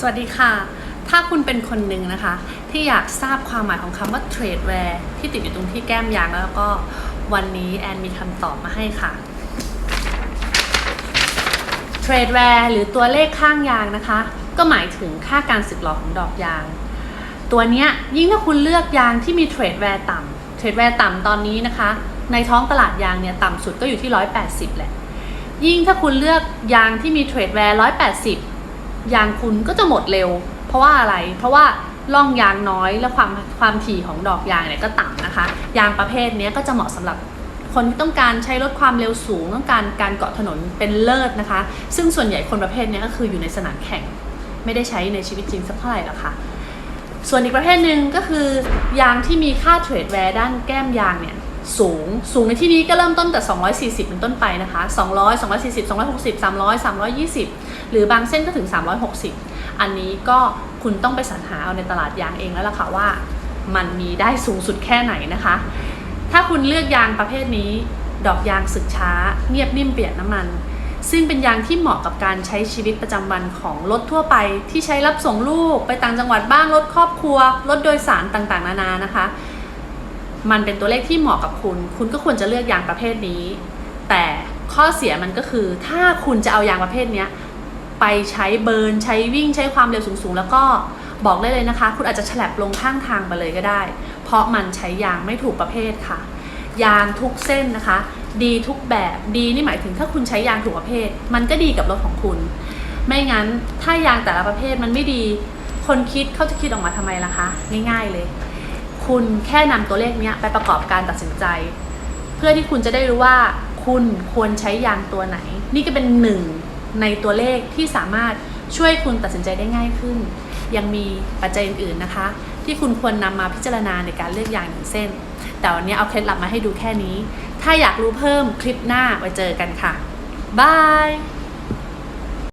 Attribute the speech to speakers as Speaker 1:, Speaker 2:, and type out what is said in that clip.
Speaker 1: สวัสดีค่ะ ถ้าคุณเป็นคนหนึ่งนะคะ ที่อยากทราบความหมายของคำว่าเทรดแวร์ที่ติดอยู่ตรงที่แก้มยางแล้วก็วันนี้แอนมีคำตอบมาให้ค่ะเทรดแวร์หรือตัวเลขข้างยางนะคะ ก็หมายถึงค่าการสึกหรอของดอกยาง ตัวนี้ยยิ่งถ้าคุณเลือกยางที่มีเทรดแวร์ต่ำเทรดแวร์ต่ำตอนนี้นะคะ ในท้องตลาดยางเนี่ยต่ำสุดก็อยู่ที่ 180 แหละ ยิ่งถ้าคุณเลือกยางที่มีเทรดแวร์180 ยางคุณก็จะหมดเร็ว เพราะว่าอะไร เพราะว่าล่องยางน้อยและความความถี่ของดอกยางเนี่ยก็ต่ำนะคะ ยางประเภทนี้ก็จะเหมาะสำหรับคนที่ต้องการใช้ลดความเร็วสูงต้องการการเกาะถนนเป็นเลิศนะคะ ซึ่งส่วนใหญ่คนประเภทนี้ก็คืออยู่ในสนามแข่ง ไม่ได้ใช้ในชีวิตจริงสักเท่าไหร่หรอกค่ะส่วนอีกประเภทหนึ่งก็คือยางที่มีค่าเทรดแวร์ด้านแก้มยางเนี่ยสูง สูงในที่นี้ก็เริ่มต้นแต่ 240 เป็นต้นไปนะคะ 200 240 260 300 320 หรือบางเส้นก็ถึง 360 อันนี้ก็คุณต้องไปสรรหาเอาในตลาดยางเองแล้วล่ะค่ะว่า มันมีได้สูงสุดแค่ไหนนะคะ ถ้าคุณเลือกยางประเภทนี้ ดอกยางสึกช้า เงียบนิ่มเปียกน้ำมัน ซึ่งเป็นยางที่เหมาะกับการใช้ชีวิตประจำวันของรถทั่วไป ที่ใช้รับส่งลูกไปต่างจังหวัดบ้างรถครอบครัวรถโดยสารต่างๆ นานานะคะมันเป็นตัวเลขที่เหมาะกับคุณ คุณก็ควรจะเลือกยางประเภทนี้ แต่ข้อเสียมันก็คือ ถ้าคุณจะเอายางประเภทเนี้ย ไปใช้เบิร์นใช้วิ่งใช้ความเร็วสูงๆ แล้วก็บอกได้เลยนะคะ คุณอาจจะฉลับลงข้างทางไปเลยก็ได้ เพราะมันใช้ยางไม่ถูกประเภทค่ะ ยางทุกเส้นนะคะ ดีทุกแบบดีนี่หมายถึงถ้าคุณใช้ยางถูกประเภท มันก็ดีกับรถของคุณ ไม่งั้นถ้ายางแต่ละประเภทมันไม่ดี คนคิดเขาจะคิดออกมาทำไมล่ะคะง่าย ๆเลย คุณแค่นำตัวเลขเนี้ยไปประกอบการตัดสินใจ เพื่อที่คุณจะได้รู้ว่าคุณควรใช้ยางตัวไหน นี่ก็เป็นหนึ่ง ในตัวเลขที่สามารถช่วยคุณตัดสินใจได้ง่ายขึ้น ยังมีปัจจัยอื่นๆนะคะ ที่คุณควรนำมาพิจารณาในการเลือกยางหนึ่งเส้น แต่วันนี้เอาเคล็ดลับมาให้ดูแค่นี้ ถ้าอยากรู้เพิ่มคลิปหน้าไว้เจอกันค่ะบาย